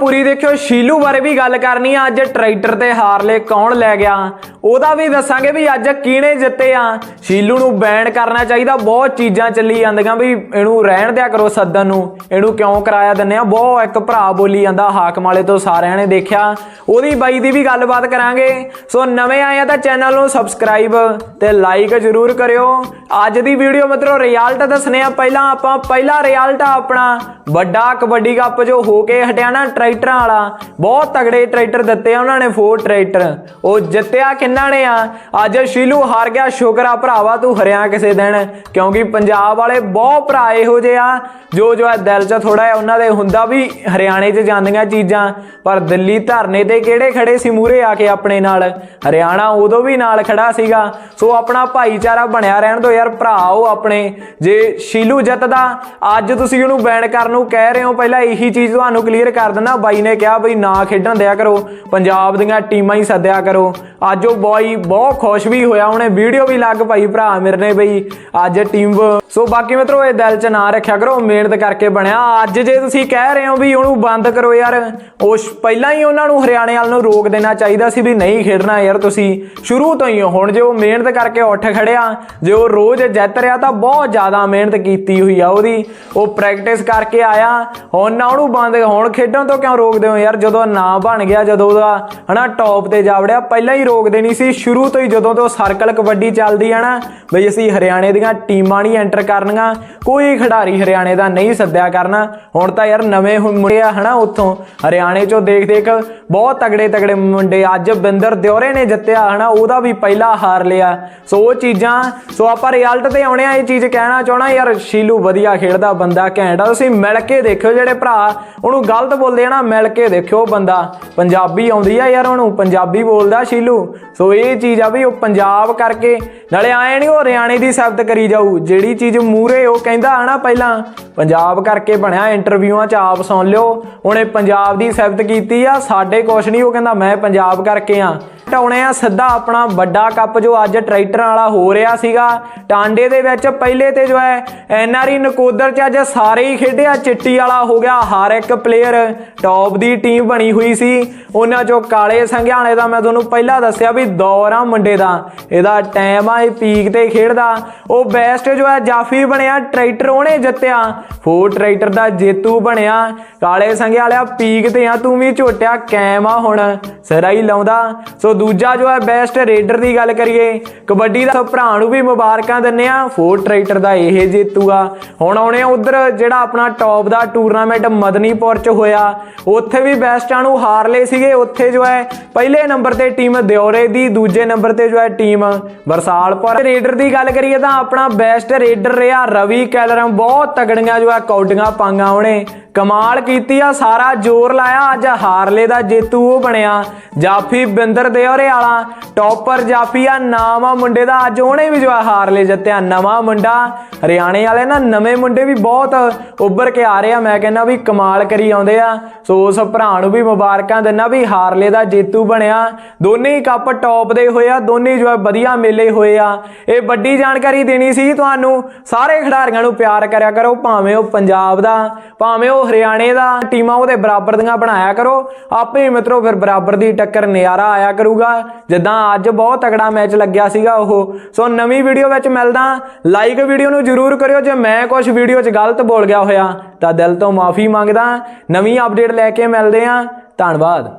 ਪੂਰੀ ਦੇਖਿਓ, ਸ਼ੀਲੂ ਬਾਰੇ ਵੀ ਗੱਲ ਕਰਨੀ ਆ। ਅੱਜ ਟਰੈਕਟਰ ਤੇ ਹਾਰਲੇ ਕੌਣ ਲੈ ਗਿਆ? ਉਹਦਾ ਵੀ ਦੱਸਾਂਗੇ ਵੀ ਅੱਜ ਕਿਹਨੇ ਜਿੱਤੇ ਆ। ਸ਼ੀਲੂ ਨੂੰ ਬੈਨ ਕਰਨਾ ਚਾਹੀਦਾ। ਬਹੁਤ ਚੀਜ਼ਾਂ ਚੱਲੀ ਜਾਂਦੀਆਂ ਵੀ ਇਹਨੂੰ ਰਹਿਣ ਦਿਆ ਕਰੋ ਸੱਦਨ ਨੂੰ। ਇਹਨੂੰ ਕਿਉਂ ਕਰਾਇਆ ਦਿੰਨੇ ਆ? ਬਹੁਤ ਇੱਕ ਭਰਾ ਬੋਲੀ ਜਾਂਦਾ ਹਾਕਮ ਵਾਲੇ ਤੋਂ ਸਾਰਿਆਂ ਨੇ ਦੇਖਿਆ। ਉਹਦੀ ਬਾਈ ਦੀ ਵੀ ਗੱਲਬਾਤ ਕਰਾਂਗੇ। ਸੋ ਨਵੇਂ ਆਏ ਆ ਤਾਂ ਚੈਨਲ ਨੂੰ ਸਬਸਕ੍ਰਾਈਬ ਤੇ ਲਾਈਕ ਜ਼ਰੂਰ ਕਰਿਓ। ਅੱਜ ਦੀ ਵੀਡੀਓ ਮਤਲਬ ਰਿਜ਼ਲਟ ਦੱਸਨੇ ਆ। ਪਹਿਲਾਂ ਆਪਾਂ ਪਹਿਲਾ ਰਿਜ਼ਲਟ ਆ ਆਪਣਾ। ਵੱਡਾ ਕਬੱਡੀ ਕੱਪ ਜੋ ਹੋ ਕੇ ਹਟਿਆ ਨਾ ਟਰੈਕਟਰਾਂ ਵਾਲਾ। ਬਹੁਤ ਤਗੜੇ ਟਰੈਕਟਰ ਦਿੱਤੇ ਆ ਉਹਨਾਂ ਨੇ ਫੋਰ ਟਰੈਕਟਰ। ਉਹ ਜਿੱਤਿਆ ਕਿੰਨਾ ਨੇ ਆ? ਅੱਜ ਸ਼ੀਲੂ ਹਾਰ ਗਿਆ, ਸ਼ੁਕਰ ਆ ਭਰਾਵਾ, ਤੂੰ ਹਰਿਆ ਕਿਸੇ ਦਿਨ, ਕਿਉਂਕਿ ਪੰਜਾਬ ਵਾਲੇ ਬਹੁਤ ਭਰਾ ਇਹੋ ਜਿਹੇ ਆ, ਜੋ ਜੋ ਹੈ ਦਿਲ 'ਚ ਥੋੜਾ ਜਿਹਾ ਉਹਨਾਂ ਦੇ ਹੁੰਦਾ ਵੀ ਹਰਿਆਣੇ 'ਚ ਜਾਂਦੀਆਂ ਚੀਜ਼ਾਂ, ਪਰ ਦਿੱਲੀ ਧਰਨੇ ਤੇ ਕਿਹੜੇ ਖੜੇ ਸੀ ਮੂਰੇ ਆ ਕੇ ਆਪਣੇ ਨਾਲ? ਹਰਿਆਣਾ ਉਦੋਂ ਵੀ ਨਾਲ ਖੜਾ ਸੀਗਾ, ਸੋ ਆਪਣਾ ਭਾਈਚਾਰਾ ਬਣਿਆ ਰਹਿਣ ਦੋ ਯਾਰ, ਭਰਾ ਉਹ ਆਪਣੇ। ਜੇ ਸ਼ੀਲੂ ਜਿੱਤਦਾ, ਅੱਜ ਤੁਸੀਂ ਉਹਨੂੰ ਬੈਨ ਕਰਨ ਨੂੰ ਕਹਿ ਰਹੇ ਹੋ, ਪਹਿਲਾਂ ਇਹੀ ਚੀਜ਼ ਤੁਹਾਨੂੰ ਕਲੀਅਰ ਕਰ ਦਿੰਦਾ, ਬਾਈ ਨੇ ਕਿਹਾ ਬਈ ਨਾ ਖੇਡਣ ਦਿਆ ਕਰੋ, ਪੰਜਾਬ ਦੀਆਂ ਟੀਮਾਂ ਹੀ ਸੱਦਿਆ ਕਰੋ, ਅੱਜ ਉਹ ਬਾਈ ਬਹੁਤ ਖੁਸ਼ ਵੀ ਹੋਇਆ, ਉਹਨੇ ਵੀਡੀਓ ਵੀ ਲੱਗ ਪਾਈ ਭਰਾ ਮੇਰੇ ਨੇ ਬਈ, ਅੱਜ ਟੀਮ ਸੋ ਬਾਕੀ ਮਿੱਤਰੋ, ਇਹ ਦਿਲ 'ਚ ਨਾ ਰੱਖਿਆ ਕਰੋ, ਮਿਹਨਤ ਕਰਕੇ ਬਣਿਆ। ਅੱਜ ਜੇ ਤੁਸੀਂ ਕਹਿ ਰਹੇ ਹੋ ਵੀ ਉਹਨੂੰ ਬੰਦ ਕਰੋ ਯਾਰ, ਉਹ ਪਹਿਲਾਂ ਹੀ ਉਹਨਾਂ ਨੂੰ ਹਰਿਆਣੇ ਵਾਲ ਨੂੰ ਰੋਕ ਦੇਣਾ ਚਾਹੀਦਾ ਸੀ ਵੀ ਨਹੀਂ ਖੇਡਣਾ ਯਾਰ ਤੁਸੀਂ। ਸ਼ੁਰੂ ਤੋਂ ਹੀ ਹੁਣ ਜੇ ਉਹ ਮਿਹਨਤ ਕਰਕੇ ਉੱਠ ਖੜਿਆ, ਜੇ ਉਹ ਰੋਜ਼ ਜਿੱਤ ਰਿਹਾ ਤਾਂ ਬਹੁਤ ਜ਼ਿਆਦਾ ਮਿਹਨਤ ਕੀਤੀ ਹੋਈ ਆ ਉਹਦੀ। ਉਹ ਪ੍ਰੈਕਟਿਸ ਕਰਕੇ ਆਇਆ, ਹੁਣ ਨਾ ਉਹਨੂੰ ਬੰਦ, ਹੁਣ ਖੇਡਣ ਤੋਂ ਕਿਉਂ ਰੋਕਦੇ ਹੋ ਯਾਰ? ਜਦੋਂ ਨਾ ਬਣ ਗਿਆ, ਜਦੋਂ ਉਹਦਾ, ਹਨਾ ਟੌਪ ਤੇ ਜਾ ਵੜਿਆ, ਪਹਿਲਾਂ ਹੀ ਰੋਕ ਦੇਣੀ ਸੀ ਸ਼ੁਰੂ ਤੋਂ ਹੀ ਜਦੋਂ ਤੋਂ ਸਰਕਲ ਕਬੱਡੀ ਚੱਲਦੀ ਆ ਨਾ, ਬਈ ਅਸੀਂ ਹਰਿਆਣੇ ਦੀਆਂ ਟੀਮਾਂ ਨਹੀਂ ਐਂਟਰ ਕਰਨੀਆਂ ਕੋਈ ਖਿਡਾਰੀ ਹਰਿਆਣੇ ਦਾ ਨਹੀਂ ਸੱਦਿਆ ਕਰਨਾ। ਹੁਣ ਤਾਂ ਯਾਰ ਨਵੇਂ ਮੁੰਡੇ ਆ ਹਨਾ ਉੱਥੋਂ। ਹਰਿਆਣੇ ਚੋਂ ਦੇਖ ਦੇਖ ਬਹੁਤ ਤਗੜੇ ਤਗੜੇ ਮੁੰਡੇ ਅੱਜ ਬਿੰਦਰ ਦਿਓਰੇ ਨੇ ਜਿੱਤਿਆ ਹਨਾ, ਉਹਦਾ ਵੀ ਪਹਿਲਾ ਹਾਰ ਲਿਆ। ਸੋ ਉਹ ਚੀਜ਼ਾਂ ਸੋ ਆਪਾਂ ਰਿਜ਼ਲਟ ਤੇ ਆਉਣੇ ਆ, ਇਹ ਚੀਜ਼ ਕਹਿਣਾ ਚਾਹਣਾ ਯਾਰ ਸ਼ੀਲੂ ਵਧੀਆ ਖੇਡਦਾ ਬੰਦਾ, ਘੈਂਟ ਆ। ਤੁਸੀਂ ਮਿਲ ਕੇ ਦੇਖਿਓ ਜਿਹੜੇ ਭਰਾ, ਉਹਨੂੰ ਗਲਤ ਬੋਲਦੇ ਆ ਨਾ, ਮਿਲ ਕੇ ਦੇਖਿਓ ਬੰਦਾ। ਪੰਜਾਬੀ ਆਉਂਦੀ ਆ ਯਾਰ ਉਹਨੂੰ, ਪੰਜਾਬੀ ਬੋਲਦਾ ਸ਼ੀਲੂ। ਸੋ ਇਹ ਚੀਜ਼ ਆ ਵੀ ਉਹ ਪੰਜਾਬ ਕਰਕੇ, ਨਾਲੇ ਆਏ ਨਹੀਂ ਉਹ ਹਰਿਆਣੇ ਦੀ ਸ਼ਬਦ ਕਰੀ ਜਾਊ, ਜਿਹੜੀ ਚੀਜ਼ ਮੂਰੇ ਉਹ ਕਹਿੰਦਾ ਹਨਾ ਪਹਿਲਾਂ, ਪੰਜਾਬ ਕਰਕੇ ਬਣਿਆ ਇੰਟਰਵਿਊਆਂ 'ਚ ਆਪ ਸੁਣ ਲਿਓ। ਉਹਨੇ ਪੰਜਾਬ ਦੀ ਸਿਫਤ ਕੀਤੀ ਆ, ਸਾਡੇ ਕੁਛ ਨਹੀਂ ਉਹ ਕਹਿੰਦਾ, ਮੈਂ ਪੰਜਾਬ ਕਰਕੇ ਆ। ਟਾਉਣੇ ਆ। ਸਿੱਧਾ ਆਪਣਾ ਵੱਡਾ ਕੱਪ ਜੋ ਅੱਜ ਟਰੈਕਟਰਾਂ ਵਾਲਾ ਹੋ ਰਿਹਾ ਸੀਗਾ, ਟਾਂਡੇ ਦੇ ਵਿੱਚ ਪਹਿਲੇ ਤੇ ਜੋ ਹੈ ਐਨਆਰਈ ਨਕੋਦਰ ਚ ਅੱਜ ਸਾਰੇ ਹੀ ਖੇਡਿਆ ਚਿੱਟੀ ਵਾਲਾ ਹੋ ਗਿਆ, ਹਰ ਇੱਕ ਪਲੇਅਰ ਟੌਪ ਦੀ ਟੀਮ ਬਣੀ ਹੋਈ ਸੀ। ਉਹਨਾਂ ਚੋਂ ਕਾਲੇ ਸੰਘਿਆਲੇ ਦਾ ਮੈਂ ਤੁਹਾਨੂੰ ਪਹਿਲਾਂ ਦੱਸਿਆ ਵੀ ਦੌਰ ਆ ਮੁੰਡੇ ਦਾ। ਇਹਦਾ ਟਾਈਮ ਆ, ਇਹ ਪੀਕ ਤੇ ਖੇਡਦਾ। ਉਹ ਬੈਸਟ ਜੋ ਹੈ ਜਾਫੀ ਬਣਿਆ, ਟਰੈਕਟਰ ਉਹਨੇ ਜਿੱਤਿਆ। ਫੋਰ ਟਰੈਕਟਰ ਦਾ ਜੇਤੂ ਬਣਿਆ। ਕਾਲੇ ਸੰਘਿਆਲਿਆ ਪੀਕ ਤੇ ਆ, ਤੂੰ ਵੀ ਝੋਟਿਆ, ਕੈਮ ਆ ਹੁਣ ਸਿਰਾ ਹੀ ਲਾਉਂਦਾ। ਸੋ ਦੂਜਾ ਜੋ ਹੈ ਬੈਸਟ ਰੇਡਰ ਦੀ ਗੱਲ ਕਰੀਏ, ਕਬੱਡੀ ਦਾ ਭਰਾ ਨੂੰ ਵੀ ਮੁਬਾਰਕਾਂ ਦਿੰਨੇ ਆ ਫੋਰ ਟਰੈਕਟਰ ਦਾ ਇਹ ਜੇਤੂ ਹੁਣ ਆਉਣੇ ਉਧਰ, ਜਿਹੜਾ ਆਪਣਾ ਟੌਪ ਦਾ ਟੂਰਨਾਮੈਂਟ ਮਦਨੀਪੁਰ ਚ ਹੋਇਆ, ਉੱਥੇ ਵੀ ਬੈਸਟਾਂ ਨੂੰ ਹਾਰ ਲਏ ਸੀਗੇ, ਉੱਥੇ ਜੋ ਹੈ ਪਹਿਲੇ ਨੰਬਰ ਤੇ ਟੀਮ ਦਿਉਰੇ ਦੀ, ਦੂਜੇ ਨੰਬਰ ਤੇ ਜੋ ਹੈ ਟੀਮ ਵਰਸਾਲਪੁਰ। ਰੇਡਰ ਦੀ ਗੱਲ ਕਰੀਏ ਤਾਂ ਆਪਣਾ ਬੈਸਟ ਰੇਡਰ ਰਿਹਾ ਰਵੀ ਕੈਲਰਮ, ਬਹੁਤ ਤਗੜੀਆਂ ਜੋ ਹੈ ਕੌਡੀਆਂ ਪਾਈਆਂ ਉਹਨੇ। ਕਮਾਲ ਕੀਤੀ ਆ, ਸਾਰਾ ਜ਼ੋਰ ਲਾਇਆ, ਅੱਜ ਹਾਰਲੇ ਦਾ ਜੇਤੂ ਉਹ ਬਣਿਆ। ਜਾਫੀ ਬਿੰਦਰ ਦਿਉਰੇ ਵਾਲਾ। ਟੌਪਰ ਜਾਫੀ ਆ ਨਾਮ ਆ ਮੁੰਡੇ ਦਾ ਅੱਜ ਉਹਨੇ ਵੀ ਜੋ ਹੈ ਹਾਰਲੇ ਜਿੱਤਿਆ, ਨਵਾਂ ਮੁੰਡਾ। ਹਰਿਆਣੇ ਵਾਲੇ ਨਾ ਨਵੇਂ ਮੁੰਡੇ ਵੀ ਬਹੁਤ ਉੱਭਰ ਕੇ ਆ ਰਹੇ ਆ। ਮੈਂ ਕਹਿੰਦਾ ਵੀ ਕਮਾਲ ਕਰੀ ਆਉਂਦੇ ਆ। ਸੋ ਉਸ ਭਰਾ ਨੂੰ ਵੀ ਮੁਬਾਰਕਾਂ ਦਿੰਦਾ ਵੀ ਹਾਰਲੇ ਦਾ ਜੇਤੂ ਬਣਿਆ। ਦੋਨੇ ਹੀ ਕੱਪ ਟੌਪ ਦੇ ਹੋਏ ਆ, ਦੋਨੇ ਜੋ ਵਧੀਆ ਮੇਲੇ ਹੋਏ ਆ। ਇਹ ਵੱਡੀ ਜਾਣਕਾਰੀ ਦੇਣੀ ਸੀ ਤੁਹਾਨੂੰ। ਸਾਰੇ ਖਿਡਾਰੀਆਂ ਨੂੰ ਪਿਆਰ ਕਰਿਆ ਕਰੋ, ਭਾਵੇਂ ਉਹ ਪੰਜਾਬ ਦਾ, ਭਾਵੇਂ ਉਹ ਹਰਿਆਣੇ ਦਾ। ਟੀਮਾਂ ਉਹਦੇ ਬਰਾਬਰ ਦੀਆਂ ਬਣਾਇਆ ਕਰੋ। ਆਪੇ ਹੀ ਮਿੱਤਰੋ, ਫਿਰ ਬਰਾਬਰ ਦੀ ਟੱਕਰ ਨਿਆਰਾ ਆਇਆ ਕਰੂਗਾ। ਜਿੱਦਾਂ ਅੱਜ ਬਹੁਤ ਤਗੜਾ ਮੈਚ ਲੱਗਿਆ ਸੀਗਾ ਉਹ। ਸੋ ਨਵੀਂ ਵੀਡੀਓ ਵਿੱਚ ਮਿਲਦਾ ਲਾਈਕ ਵੀਡੀਓ ਨੂੰ ਜਰੂਰ ਕਰਿਓ। ਜੇ ਮੈਂ ਕੁਝ ਵੀਡੀਓ 'ਚ ਗਲਤ ਬੋਲ ਗਿਆ ਹੋਇਆ, ਤਾਂ ਦਿਲ ਤੋਂ ਮਾਫੀ ਮੰਗਦਾ ਨਵੀਂ ਅਪਡੇਟ ਲੈ ਕੇ ਮਿਲਦੇ ਆਂ ਧੰਨਵਾਦ।